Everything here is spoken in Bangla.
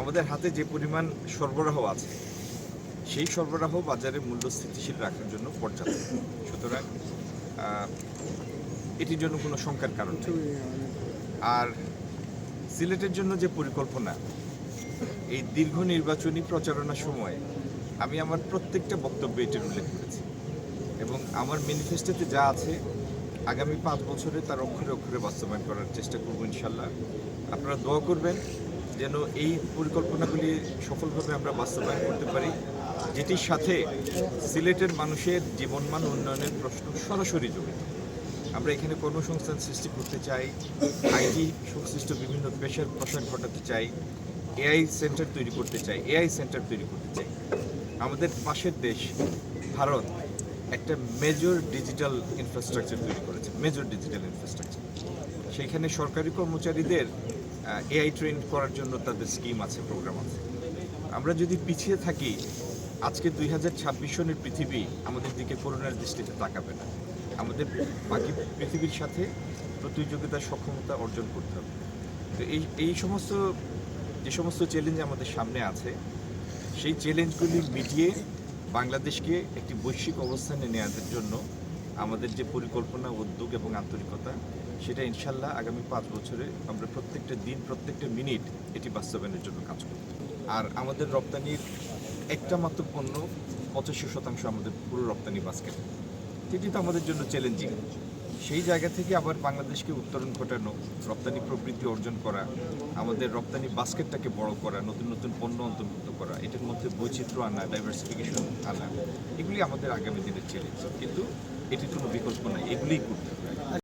আমাদের হাতে যে পরিমাণ সরবরাহ আছে, সেই সরবরাহ বাজারে মূল্য স্থিতিশীল রাখার জন্য পর্যাপ্ত। সুতরাং এটির জন্য কোনো শঙ্কার কারণ নেই। আর সিলেটের জন্য যে পরিকল্পনা, এই দীর্ঘ নির্বাচনী প্রচারণার সময় আমি আমার প্রত্যেকটা বক্তব্যে এটির উল্লেখ করেছি। এবং আমার ম্যানিফেস্টোতে যা আছে, আগামী পাঁচ বছরে তার অক্ষরে অক্ষরে বাস্তবায়ন করার চেষ্টা করব ইনশাল্লাহ। আপনারা দোয়া করবেন যেন এই পরিকল্পনাগুলি সফলভাবে আমরা বাস্তবায়ন করতে পারি, যেটির সাথে সিলেটের মানুষের জীবনমান উন্নয়নের প্রশ্ন সরাসরি জড়িত। আমরা এখানে কর্মসংস্থান সৃষ্টি করতে চাই, আইটি সংশ্লিষ্ট বিভিন্ন পেশার প্রসার ঘটাতে চাই, এআই সেন্টার তৈরি করতে চাই, এআই সেন্টার তৈরি করতে চাই। আমাদের পাশের দেশ, ভারত, একটা মেজর ডিজিটাল ইনফ্রাস্ট্রাকচার তৈরি করেছে মেজর ডিজিটাল ইনফ্রাস্ট্রাকচার সেইখানে সরকারি কর্মচারীদের এআই ট্রেন করার জন্য তাদের স্কিম আছে প্রোগ্রাম আছে। আমরা যদি পিছিয়ে থাকি, আজকে দুই হাজার ছাব্বিশ সনের পৃথিবী আমাদের দিকে করোনার দৃষ্টিতে তাকাবে না। আমাদের বাকি পৃথিবীর সাথে প্রতিযোগিতার সক্ষমতা অর্জন করতে হবে। তো এই এই সমস্ত, যে সমস্ত চ্যালেঞ্জ আমাদের সামনে আছে, সেই চ্যালেঞ্জগুলি মিটিয়ে বাংলাদেশকে একটি বৈশ্বিক অবস্থানে নেওয়ার জন্য আমাদের যে পরিকল্পনা, উদ্যোগ এবং আন্তরিকতা, সেটা ইনশাল্লাহ আগামী পাঁচ বছরে আমরা প্রত্যেকটা দিন, প্রত্যেকটা মিনিট এটি বাস্তবায়নের জন্য কাজ করব। আর আমাদের রপ্তানির একটা মাত্র পণ্য পঁচাশি শতাংশ আমাদের পুরো রপ্তানি বাস্কেট। এটি তো আমাদের জন্য চ্যালেঞ্জিং সেই জায়গা থেকে আবার বাংলাদেশকে উত্তরণ ঘটানো, রপ্তানি প্রবৃত্তি অর্জন করা, আমাদের রপ্তানি বাস্কেটটাকে বড় করা, নতুন নতুন পণ্য অন্তর্ভুক্ত করা, এটার মধ্যে বৈচিত্র্য আনা ডাইভার্সিফিকেশন আনা, এগুলি আমাদের আগামী দিনের চ্যালেঞ্জ কিন্তু এটির কোনো বিকল্প নাই, এগুলিই করতে হবে।